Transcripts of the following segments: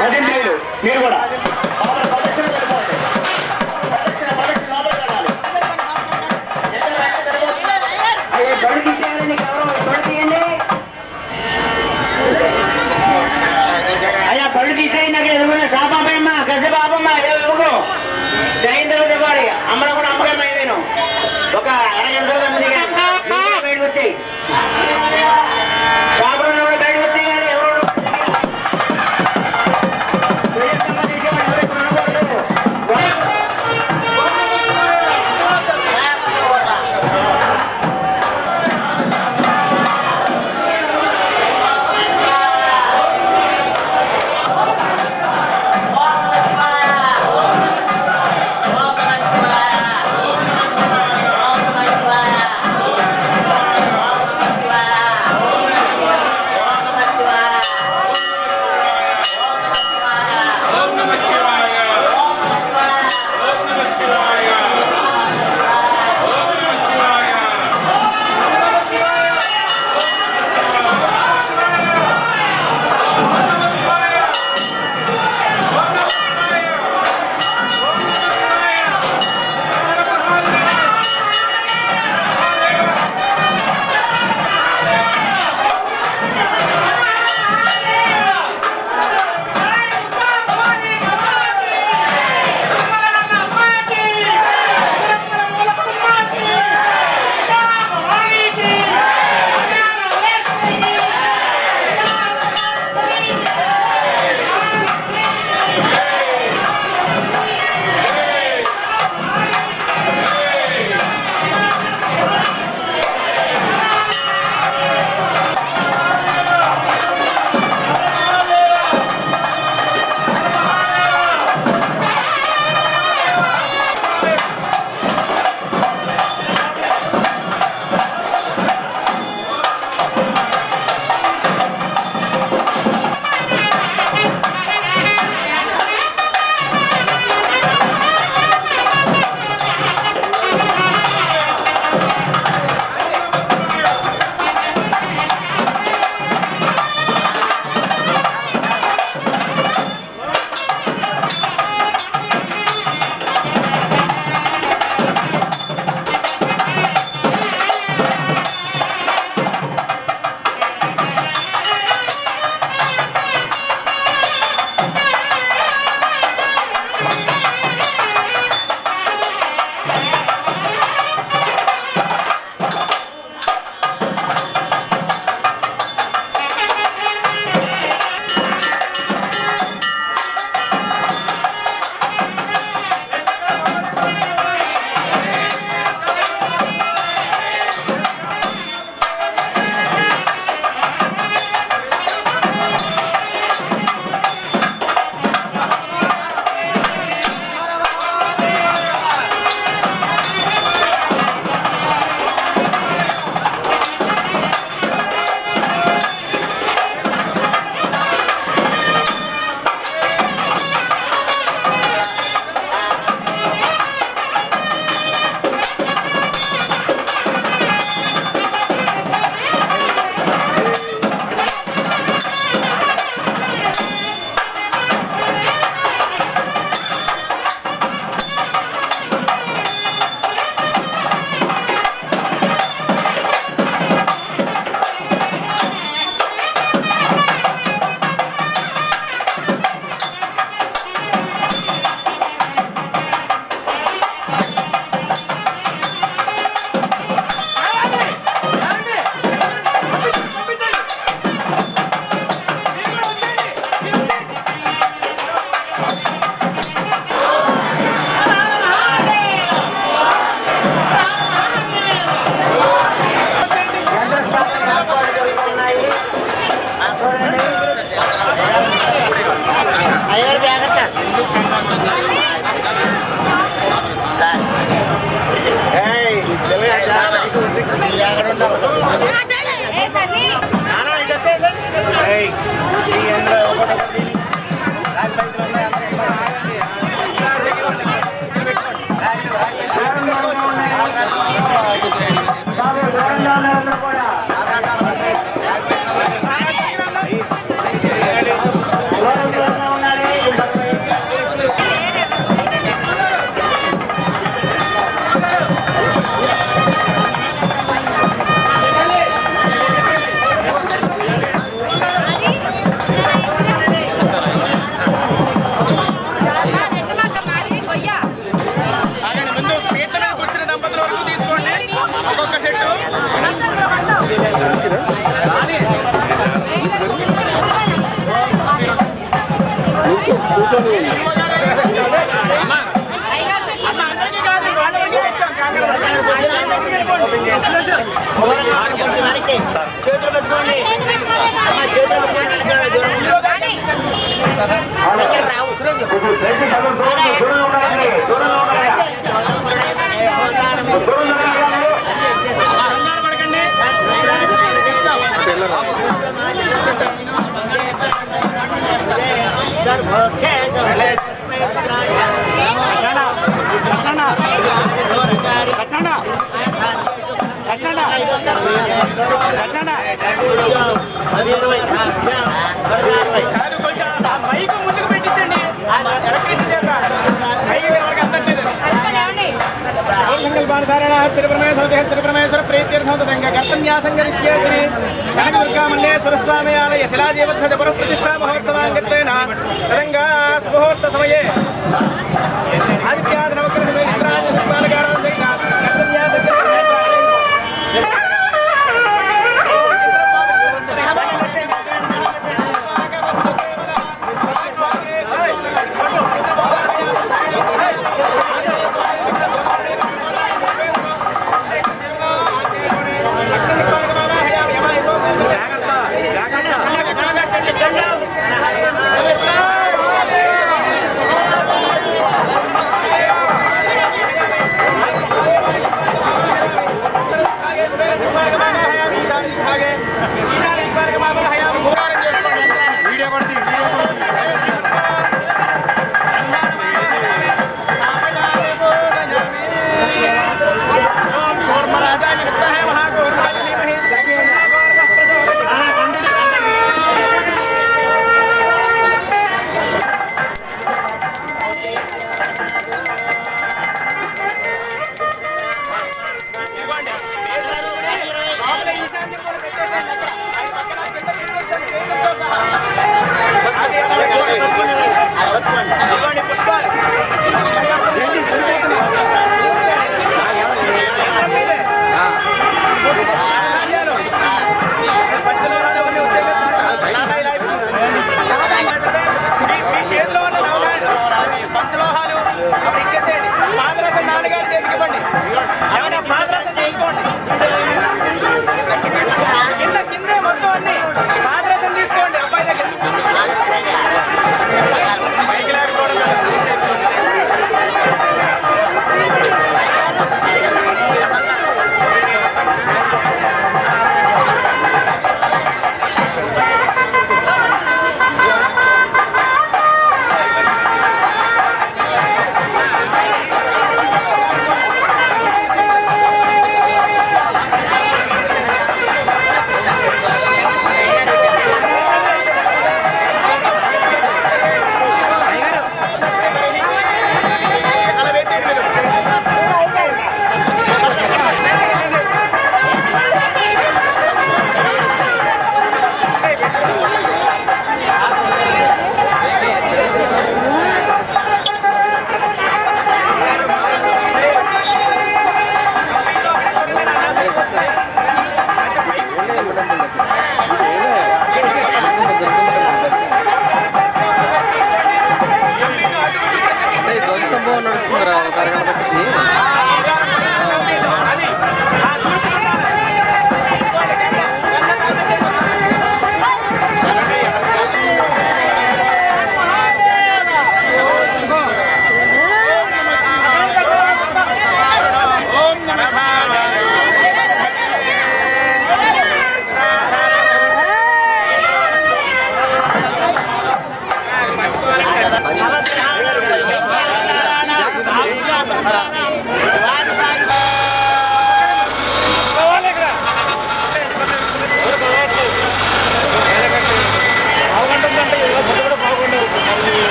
Present మీరు కూడా. Mic ముందుకు పెట్టించండి. ఎలక్ట్రీషియన్ చేత శ్రీపరమేశ్వర శ్రీపరమేశ్వర ప్రీత్యర్థం గర్భన్యాసం గరిష్యే శ్రీ కనకదుర్గామల్లేశ్వరస్వామియాలయ శిలాజీవధ్వజ పురఃప్రతిష్ఠా మహోత్సవాంగత్వేన తరంగా స్ఫుహూర్త సమయే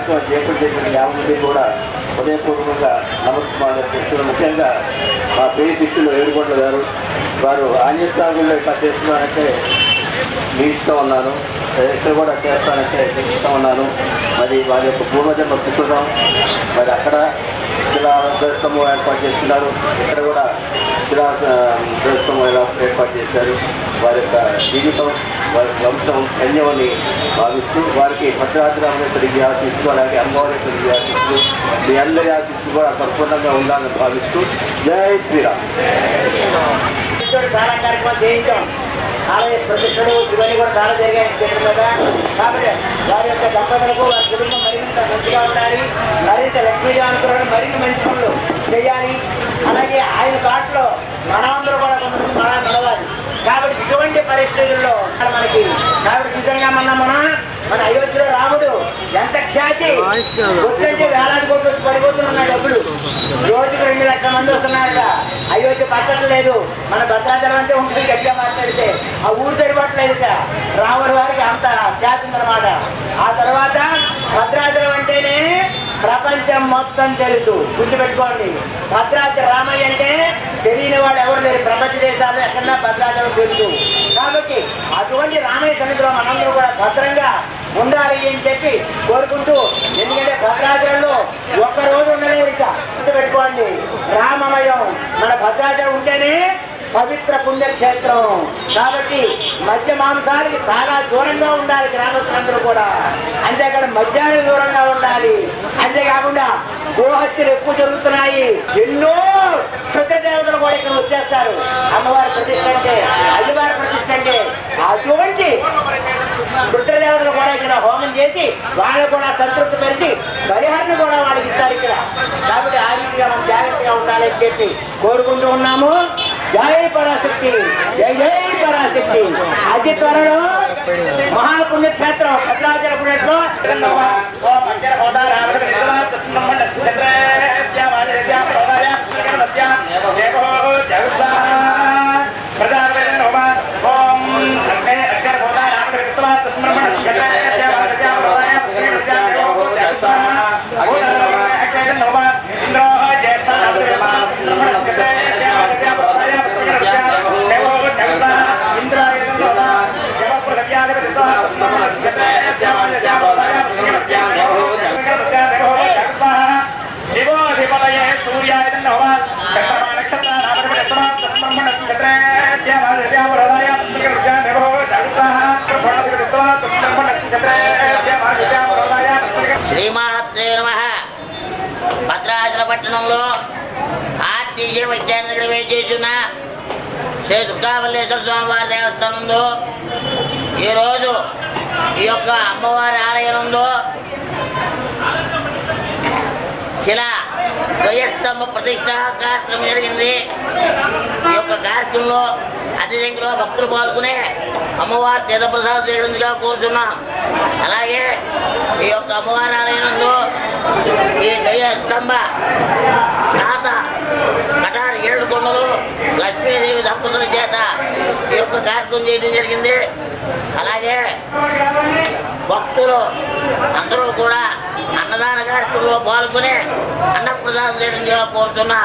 కార్యక్రమం చేపట్టేసిన యాభై మంది కూడా హృదయపూర్వకంగా నమస్కారం చేస్తున్నారు ముఖ్యంగా మా పేరు శిష్యులు ఏడుకొండ గారు వారు ఆంజనేయ ఇట్లా చేస్తున్నారంటే మీ ఇష్టం ఉన్నాను ఇక్కడ కూడా చేస్తానంటే మీకు ఇష్టం ఉన్నాను మరి వారి యొక్క పూర్వజన్మ సుకృతం. మరి అక్కడ శిలా ఏర్పాటు చేస్తున్నారు. ఇక్కడ కూడా శిలా ధ్వస్తము ఎలా ఏర్పాటు చేశారు. వారి యొక్క జీవితం వారి వంశం ధన్యమని భావిస్తూ వారికి భద్రాద్రి రామేశ్వరికి ఆశిస్తూ అలాగే అమ్మవారేశ్వరికి ఆశిస్తూ మీ అందరి ఆశిస్తూ కూడా సంపూర్ణంగా ఉండాలని భావిస్తూ జై శ్రీరామ్. చాలా కార్యక్రమాలు చేయించాం. ఆలయ ప్రతిష్టలు ఇవన్నీ కూడా చాలా జరిగాయని చెప్పిన కదా. కాబట్టి వారి యొక్క దంపతులకు వారి కుటుంబం మరింత మంచిగా ఉండాలి. మరింత లక్ష్మీజానుకులను మరిన్ని మంచి పనులు చేయాలి. అలాగే ఆయన బాటలో మనందరూ కూడా కొంతమంది మన నడవాలి. కాబట్టి ఇటువంటి పరిస్థితుల్లో మనకి కాబట్టి నిజంగా మన మన మన అయోధ్యలో రాముడు ఎంత ఖ్యాతి గుర్తంటే వేలాది కోట్లు వచ్చి పడిపోతున్నాయి డబ్బులు రోజుకు రెండు లక్షల మంది వస్తున్నారట. అయోధ్య పట్టట్లేదు మన భద్రాచలం అంతే ఉంటుంది గట్టిగా మాట్లాడితే. ఆ ఊరు సరిపట్టలేదుట. రాముడి వారికి అంత ఖ్యాతి ఉందన్నమాట. ఆ తర్వాత భద్రాచలం అంటేనే ప్రపంచం మొత్తం తెలుసు. గుర్తుపెట్టుకోండి. భద్రాచలం రామయ్య అంటే తెలియని వాళ్ళు ఎవరు లేరు. ప్రపంచ దేశాల్లో ఎక్కడన్నా భద్రాచలం తెలుసు. కాబట్టి అటువంటి రామయ్య సన్నిధిలో మనందరూ కూడా భద్రంగా ఉండాలి అని చెప్పి కోరుకుంటూ ఎందుకంటే భద్రాచలంలో ఒక్క రోజు ఇక. గుర్తుపెట్టుకోండి. రామమయం. మన భద్రాచలం ఉంటేనే పవిత్ర పుణ్యక్షేత్రం. కాబట్టి మధ్య మాంసానికి చాలా దూరంగా ఉండాలి గ్రామస్తులందరూ కూడా. అంతేకాదు మధ్యాహ్నం దూరంగా ఉండాలి. అంతేకాకుండా గోహత్యలు ఎక్కువ జరుగుతున్నాయి. ఎన్నో క్షుద్రదేవతలు కూడా ఇక్కడ వచ్చేస్తారు. అమ్మవారి ప్రతిష్ట అంటే అయ్యవారి ప్రతిష్ట అంటే అటువంటి రుద్రదేవతలు కూడా ఇక్కడ హోమం చేసి వాళ్ళు కూడా సంతృప్తి పరిచి పరిహారం కూడా వాళ్ళకి ఇస్తారు ఇక్కడ. కాబట్టి ఆ రీతిగా మనం జాగ్రత్తగా ఉండాలని చెప్పి కోరుకుంటూ ఉన్నాము. जय पराशक्ति, जय जय पराशक्ति। आज त्वरण महापुण्य क्षेत्र कटराजपुरेत्र नमः ओ मंदिर होदा रामकृष्ण नमः तस्मै नमः శ్రీమహత్వే నమ. భద్రాచల పట్టణంలో ఆర్టీజీ విద్యానగర్ వేచేసిన శ్రీ దుర్గామల్లేశ్వర స్వామి వారి దేవస్థానంలో ఈరోజు ఈ యొక్క అమ్మవారి ఆలయంలో శిల ద్వయస్తంభ ప్రతిష్ట కార్యక్రమం జరిగింది. ఈ యొక్క కార్యక్రమంలో అతి సంఖ్యలో భక్తులు పాల్గొనే అమ్మవారి తీర్థప్రసాదం చేయడంగా కోరుతున్నాం అలాగే ఈ యొక్క అమ్మవారి ఆలయంలో ఈ దయ స్తంభ తాత కటార్ ఏడు కొండలు లక్ష్మీదేవి దంపతుల చేత ఈ యొక్క కార్యక్రమం చేయడం జరిగింది. అలాగే భక్తులు అందరూ కూడా అన్నదాన కార్యక్రమంలో పాల్గొని అన్నప్రదానం చేయడం కోరుతున్నా